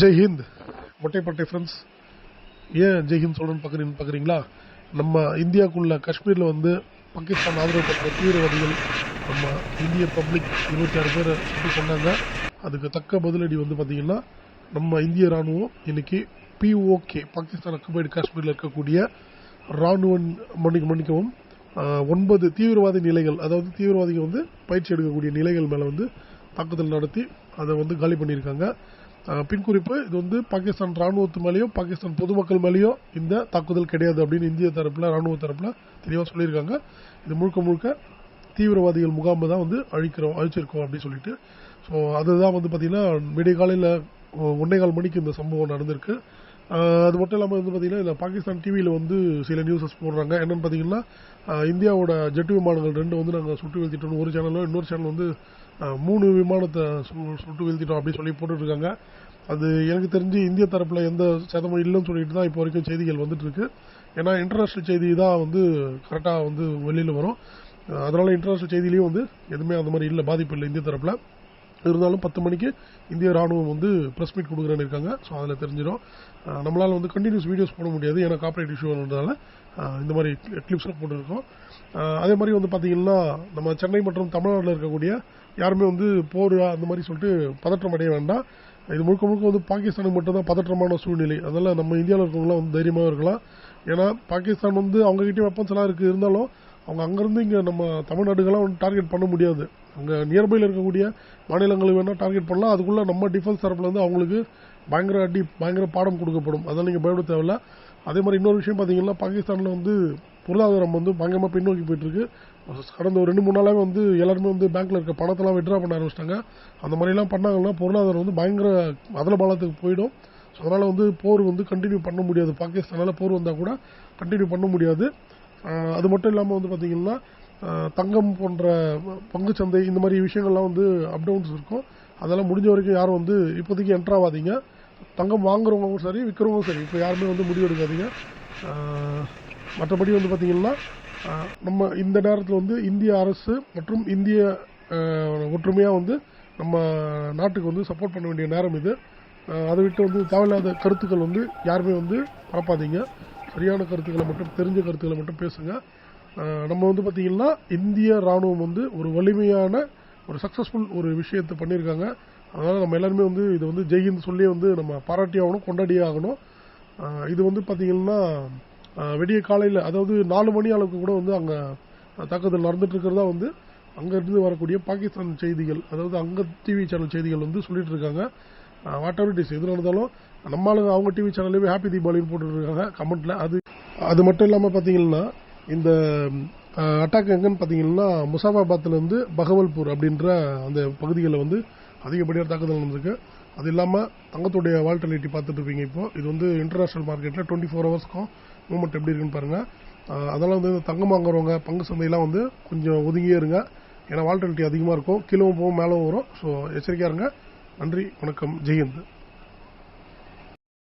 Jai Hind. மொட்டைப்பட்டை friends ஏன் ஜெய் ஹிந்த் சொல்றேன்னு பார்க்குறீங்க பார்க்குறீங்களா? நம்ம இந்தியாவுக்குள்ள காஷ்மீரில் வந்து பாகிஸ்தான் ஆதரவு பெற்ற தீவிரவாதிகள் நம்ம இந்திய பப்ளிக் இருபத்தி ஆறு பேரை சுட்டு சொன்னாங்க. அதுக்கு தக்க பதிலடி வந்து பார்த்தீங்கன்னா நம்ம இந்திய ராணுவம் இன்னைக்கு பிஓகே பாகிஸ்தான் அக்குபைடு காஷ்மீரில் இருக்கக்கூடிய ராணுவ மன்னிக்க மன்னிக்கவும் ஒன்பது தீவிரவாதி நிலைகள் அதாவது தீவிரவாதிகள் வந்து பயிற்சி எடுக்கக்கூடிய நிலைகள் மேலே வந்து தாக்குதல் நடத்தி அதை வந்து காலி பண்ணியிருக்காங்க. பின்குறிப்பு. இது வந்து பாகிஸ்தான் ராணுவத்து மேலேயும் பாகிஸ்தான் பொதுமக்கள் மேலேயும் இந்த தாக்குதல் கிடையாது அப்படின்னு இந்திய தரப்பில் ராணுவ தரப்பில் தெளிவாக சொல்லியிருக்காங்க. இது முழுக்க முழுக்க தீவிரவாதிகள் முகாமை தான் வந்து அழிக்கிறோம் அழிச்சிருக்கோம் அப்படின்னு சொல்லிட்டு. ஸோ அதுதான் வந்து பார்த்தீங்கன்னா விடிய காலையில் ஒன்னே கால் மணிக்கு இந்த சம்பவம் நடந்திருக்கு. அது மட்டும் இல்லாமல் வந்து பார்த்தீங்கன்னா இந்த பாகிஸ்தான் டிவியில் வந்து சில நியூஸஸ் போடுறாங்க. என்னென்னு பார்த்தீங்கன்னா இந்தியாவோட ஜெட் விமானங்கள் ரெண்டு வந்து நாங்கள் சுட்டு வீழ்த்திட்டோம் ஒரு சேனலும் இன்னொரு சேனல் வந்து மூணு விமானத்தை சு- சுட்டு வீழ்த்திட்டோம் அப்படின்னு சொல்லி போட்டுட்ருக்காங்க. அது எனக்கு தெரிஞ்சு இந்திய தரப்பில் எந்த சேதமும் இல்லைன்னு சொல்லிட்டு தான் இப்போ வரைக்கும் செய்திகள் வந்துட்டு இருக்கு ஏன்னா இன்டர்நேஷ்னல் செய்தி தான் வந்து கரெக்டாக வந்து வெளியில் வரும். அதனால் அதனால இன்டர்நேஷனல் வந்து எதுவுமே அந்த மாதிரி இல்லை பாதிப்பு இல்லை இந்திய தரப்பில். இருந்தாலும் பத்து மணிக்கு இந்திய ராணுவம் வந்து ப்ரெஸ் மீட் கொடுக்குறேன்னு இருக்காங்க. ஸோ அதில் தெரிஞ்சிடும். நம்மளால் வந்து கண்டினியூஸ் வீடியோஸ் போட முடியாது. ஏன்னா காப்பரேட் இஷ்யூ இந்த மாதிரி கிளிப்ஸில் போட்டுருக்கோம். அதே மாதிரி வந்து பார்த்தீங்கன்னா நம்ம சென்னை மற்றும் தமிழ்நாட்டில் இருக்கக்கூடிய யாருமே வந்து போர் அந்த மாதிரி சொல்லிட்டு பதற்றம் அடைய வேண்டாம். இது முழுக்க முழுக்க வந்து பாகிஸ்தானுக்கு மட்டும்தான் பதற்றமான சூழ்நிலை. அதனால் நம்ம இந்தியாவில் இருக்கவங்களாம் வந்து தைரியமாக இருக்கலாம். ஏன்னா பாகிஸ்தான் வந்து அவங்க வெப்பன்ஸ்லாம் இருக்குது இருந்தாலும் அவங்க அங்கேருந்து இங்கே நம்ம தமிழ்நாடுகள்லாம் வந்து டார்கெட் பண்ண முடியாது. அங்கே நியர்பையில் இருக்கக்கூடிய மாநிலங்களுக்கு வேணால் டார்கெட் பண்ணலாம். அதுக்குள்ளே நம்ம டிஃபென்ஸ் தரப்புலேருந்து அவங்களுக்கு பயங்கர அடி பயங்கர பாடம் கொடுக்கப்படும். அதெல்லாம் நீங்கள் பயப்பட தேவையில்ல. அதே மாதிரி இன்னொரு விஷயம் பார்த்தீங்கன்னா பாகிஸ்தானில் வந்து பொருளாதாரம் வந்து பயங்கரமாக பின்னோக்கி போயிட்டு இருக்கு கடந்த ஒரு ரெண்டு மூணு நாளாகவே வந்து எல்லாருமே வந்து பேங்க்ல இருக்க பணத்தெல்லாம் விட்ரா பண்ண ஆரம்பிச்சிட்டாங்க. அந்த மாதிரிலாம் பண்ணாங்கன்னா பொருளாதாரம் வந்து பயங்கர அதில் பாலத்துக்கு போயிடும். ஸோ அதனால் வந்து போர் வந்து கண்டினியூ பண்ண முடியாது. பாகிஸ்தானால் போர் வந்தால் கூட கண்டினியூ பண்ண முடியாது. அது மட்டும் இல்லாமல் வந்து பார்த்தீங்கன்னா தங்கம் போன்ற பங்குச்சந்தை இந்த மாதிரி விஷயங்கள்லாம் வந்து அப் டவுன்ஸ் இருக்கும். அதெல்லாம் முடிஞ்ச வரைக்கும் யாரும் வந்து இப்போதைக்கு என்ட்ரு ஆகாதீங்க தங்கம் வாங்குறவங்களும் சரி விற்கிறவங்களும் சரி இப்போ யாருமே வந்து முடிவு எடுக்காதீங்க. மற்றபடி வந்து பார்த்தீங்கன்னா நம்ம இந்த நேரத்தில் வந்து இந்திய அரசு மற்றும் இந்திய ஒற்றுமையாக வந்து நம்ம நாட்டுக்கு வந்து சப்போர்ட் பண்ண வேண்டிய நேரம் இது. அதை விட்டு வந்து தேவையில்லாத கருத்துக்கள் வந்து யாருமே வந்து பரப்பாதீங்க. சரியான கருத்துக்களை மட்டும் தெரிஞ்ச கருத்துக்களை மட்டும் பேசுங்க. நம்ம வந்து பார்த்தீங்கன்னா இந்திய ராணுவம் வந்து ஒரு வலிமையான ஒரு சக்ஸஸ்ஃபுல் ஒரு விஷயத்தை பண்ணியிருக்காங்க. அதனால் நம்ம எல்லாருமே வந்து இது வந்து ஜெய்ஹிந்த் சொல்லி வந்து நம்ம பாராட்டி ஆகணும் கொண்டாடியே ஆகணும். இது வந்து பார்த்தீங்கன்னா வெடிய விடிய காலையில் அதாவது நாலு மணி அளவுக்கு கூட வந்து அங்கே தாக்குதல் நடந்துட்டு இருக்கிறதா வந்து அங்கேருந்து வரக்கூடிய பாகிஸ்தான் செய்திகள் அதாவது அங்கே டிவி சேனல் செய்திகள் வந்து சொல்லிட்டு இருக்காங்க. வாட் எவர் இட் இஸ் எது நடந்தாலும் நம்ம ஆளுங்க அவங்க டிவி சேனல்லையுமே ஹாப்பி தீபாவளின்னு போட்டுட்டு இருக்காங்க கமெண்ட்ல அது அது மட்டும் இல்லாமல் பார்த்தீங்கன்னா இந்த அட்டாக் எங்கன்னு பார்த்தீங்கன்னா முசாபாபாத்லேருந்து பகவல்பூர் அப்படின்ற அந்த பகுதிகளில் வந்து அதிகப்படியாக தாக்குதல் நடந்திருக்கு. அது இல்லாமல் தங்கத்துடைய வால்டலிட்டி பார்த்துட்டு இருப்பீங்க இப்போ. இது வந்து இன்டர்நேஷனல் மார்க்கெட்டில் டுவெண்ட்டி ஃபோர் ஹவர்ஸ்க்கும் மூவ்மெண்ட் எப்படி இருக்குன்னு பாருங்கள் அதெல்லாம் வந்து தங்கம் வாங்குறவங்க பங்கு சந்தையெல்லாம் வந்து கொஞ்சம் ஒதுங்கியே இருங்க. ஏன்னா வால்டலிட்டி அதிகமாக இருக்கும். கீழவும் போகும் மேலும் வரும். ஸோ எச்சரிக்கையாக இருங்க. நன்றி வணக்கம். ஜெயந்த்